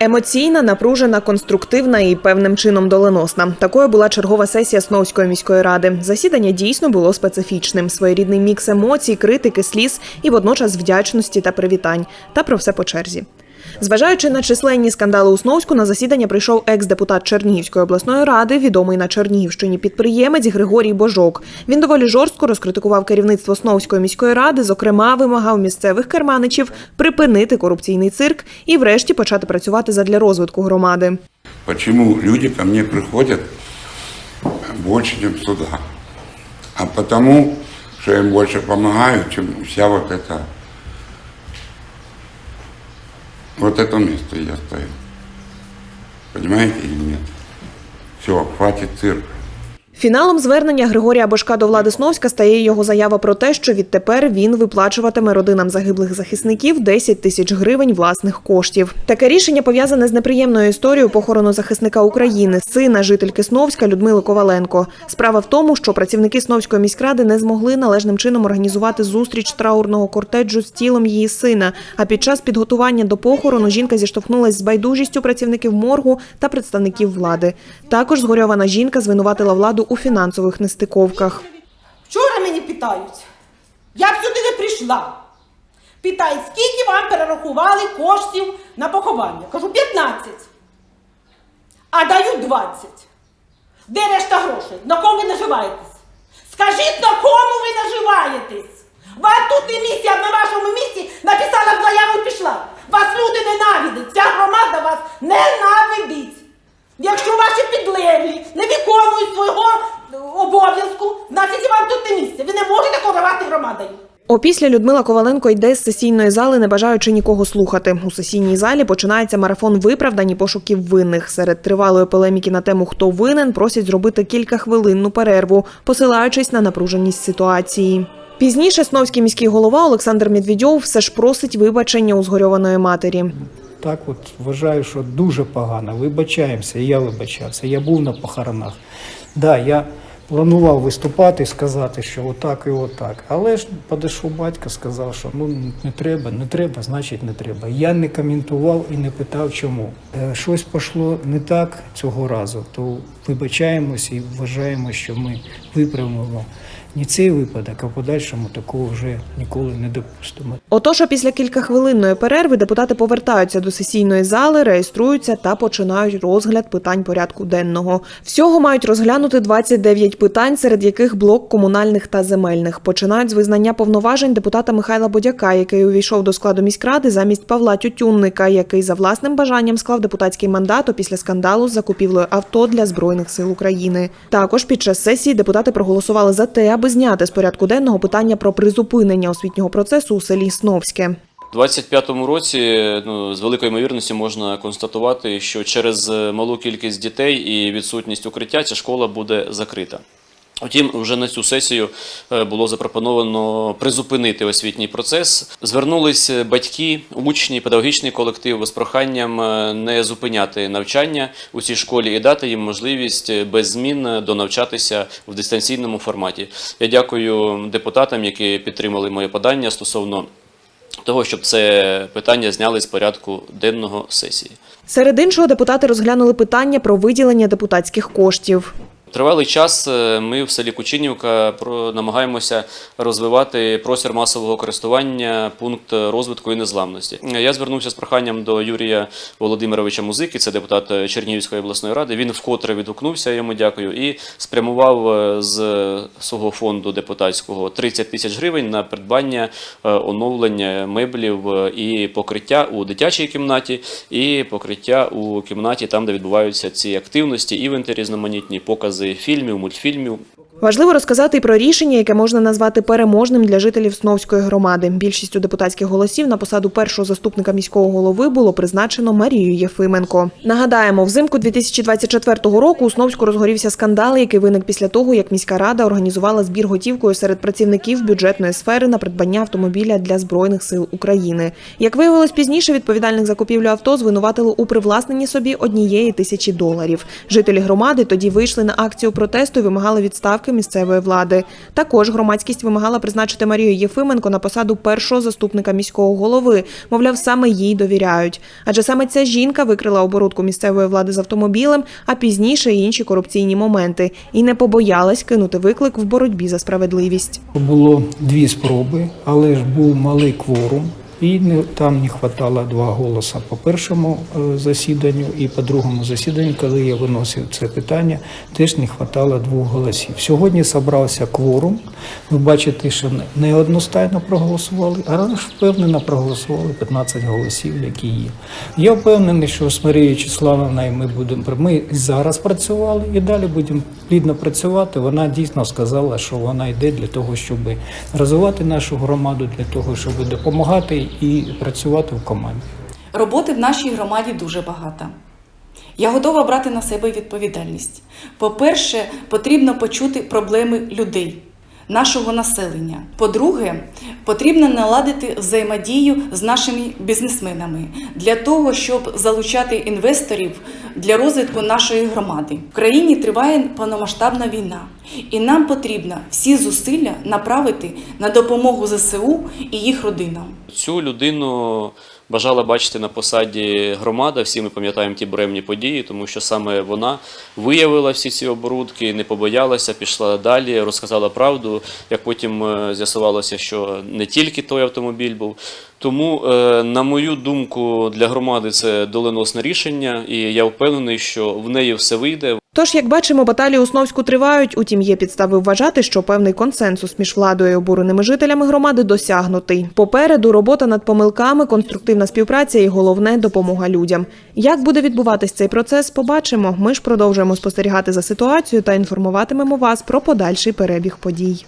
Емоційна, напружена, конструктивна і певним чином доленосна. Такою була чергова сесія Сновської міської ради. Засідання дійсно було специфічним. Своєрідний мікс емоцій, критики, сліз і водночас вдячності та привітань. Та про все по черзі. Зважаючи на численні скандали у Сновську, на засідання прийшов екс-депутат Чернігівської обласної ради, відомий на Чернігівщині підприємець Григорій Божок. Він доволі жорстко розкритикував керівництво Сновської міської ради, зокрема, вимагав місцевих керманичів припинити корупційний цирк і, врешті, почати працювати задля розвитку громади. Почему люди ко мне приходят больше, чем сюда? А что я им больше помогаю, чем вся вот. Вот это место я стою. Понимаете или нет? Все, хватит цирка. Фіналом звернення Григорія Божка до влади Сновська стає його заява про те, що відтепер він виплачуватиме родинам загиблих захисників 10 тисяч гривень власних коштів. Таке рішення пов'язане з неприємною історією похорону захисника України, сина жительки Сновська Людмили Коваленко. Справа в тому, що працівники Сновської міськради не змогли належним чином організувати зустріч траурного кортеджу з тілом її сина. А під час підготування до похорону жінка зіштовхнулася з байдужістю працівників моргу та представників влади. Також згорьована жінка звинуватила владу у фінансових нестиковках. Вчора мені питають, я б сюди не прийшла. Питають, скільки вам перерахували коштів на поховання? Кажу, 15. А дають 20. Де решта грошей? На кому ви наживаєтесь? Скажіть, на кому ви наживаєтесь? Вас тут не місці, а на вашому місці написала заяву і пішла. Вас люди ненавидять. Ця громада вас ненавидить. Виконують свого е, обов'язку, значить вам тут не місце. Ви не можете керувати громадою. Опісля Людмила Коваленко йде з сесійної зали, не бажаючи нікого слухати. У сесійній залі починається марафон виправдань і пошуків винних. Серед тривалої полеміки на тему хто винен просять зробити кількахвилинну перерву, посилаючись на напруженість ситуації. Пізніше Сновський міський голова Олександр Медведьов все ж просить вибачення у згорьованої матері. Так от вважаю, що дуже погано. Вибачаємося, я вибачався. Я був на похоронах. Да, я планував виступати сказати, що отак і отак. Але ж підійшов батько, сказав, що ну не треба, не треба, значить не треба. Я не коментував і не питав, чому. Е, Щось пішло не так цього разу, то вибачаємось і вважаємо, що ми виправимо не цей випадок, а в подальшому такого вже ніколи не допустимо. Отож, після кількахвилинної перерви депутати повертаються до сесійної зали, реєструються та починають розгляд питань порядку денного. Всього мають розглянути 29 питань, серед яких блок комунальних та земельних. Починають з визнання повноважень депутата Михайла Бодяка, який увійшов до складу міськради замість Павла Тютюнника, який за власним бажанням склав депутатський мандат після скандалу з закупівлею авто для збройних сил України. Також під час сесії депутати проголосували за те, аби зняти з порядку денного питання про призупинення освітнього процесу у селі Сновське. У 25-му році ну, з великою ймовірністю можна констатувати, що через малу кількість дітей і відсутність укриття ця школа буде закрита. Втім, вже на цю сесію е, було запропоновано призупинити освітній процес. Звернулись батьки, учні, педагогічний колектив з проханням е, не зупиняти навчання у цій школі і дати їм можливість без змін донавчатися в дистанційному форматі. Я дякую депутатам, які підтримали моє подання стосовно того, щоб це питання зняли з порядку денного сесії. Серед іншого, депутати розглянули питання про виділення депутатських коштів. Тривалий час е, ми в селі Кучинівка намагаємося розвивати простір масового користування, пункт розвитку і незламності. Я звернувся з проханням до Юрія Володимировича Музики, це депутат Чернігівської обласної ради. Він вкотре відгукнувся, йому дякую, і спрямував е, з свого фонду депутатського 30 тисяч гривень на придбання е, оновлення меблів і покриття у дитячій кімнаті, і покриття у кімнаті, там, де відбуваються ці активності, івенти різноманітні, покази фільмів, мультфільмів. Важливо розказати про рішення, яке можна назвати переможним для жителів Сновської громади. Більшістю депутатських голосів на посаду першого заступника міського голови було призначено Марію Єфименко. Нагадаємо, взимку 2024 року у Сновську розгорівся скандал, який виник після того, як міська рада організувала збір готівкою серед працівників бюджетної сфери на придбання автомобіля для збройних сил України. Як виявилось пізніше, відповідальних за купівлю авто звинуватили у привласненні собі однієї тисячі доларів. Жителі громади тоді вийшли на акцію протесту і вимагали відставки помилки місцевої влади. Також громадськість вимагала призначити Марію Єфименко на посаду першого заступника міського голови. Мовляв, саме їй довіряють. Адже саме ця жінка викрила оборудку місцевої влади з автомобілем, а пізніше інші корупційні моменти, і не побоялась кинути виклик в боротьбі за справедливість. Було дві спроби, але ж був малий кворум. І не, там не вистачало два голоса по першому е, засіданню і по другому засіданню, коли я виносив це питання, теж не вистачало двох голосів. Сьогодні зібрався кворум. Ви бачите, що не- одностайно проголосували, а впевнено проголосували 15 голосів, які є. Я впевнений, що з Марією Вячеславовною ми будемо ми зараз працювали і далі будемо плідно працювати. Вона дійсно сказала, що вона йде для того, щоб розвивати нашу громаду, для того, щоб допомагати і працювати в команді. Роботи в нашій громаді дуже багато. Я готова брати на себе відповідальність. По-перше, потрібно почути проблеми людей, нашого населення. По-друге, потрібно наладити взаємодію з нашими бізнесменами для того, щоб залучати інвесторів для розвитку нашої громади. В країні триває повномасштабна війна, і нам потрібно всі зусилля направити на допомогу ЗСУ і їх родинам. Цю людину бажала бачити на посаді громада. Всі ми пам'ятаємо ті буремні події, тому що саме вона виявила всі ці оборудки, не побоялася, пішла далі, розказала правду. Як потім е, з'ясувалося, що не тільки той автомобіль був. Тому, е, на мою думку, для громади це доленосне рішення, і я впевнений, що в неї все вийде. Тож, як бачимо, баталії у тривають. Утім, є підстави вважати, що певний консенсус між владою і обуреними жителями громади досягнутий. Попереду робота над помилками, конструктивна співпраця і головне допомога людям. Як буде відбуватись цей процес, побачимо. Ми ж продовжуємо спостерігати за ситуацією та інформуватимемо вас про подальший перебіг подій.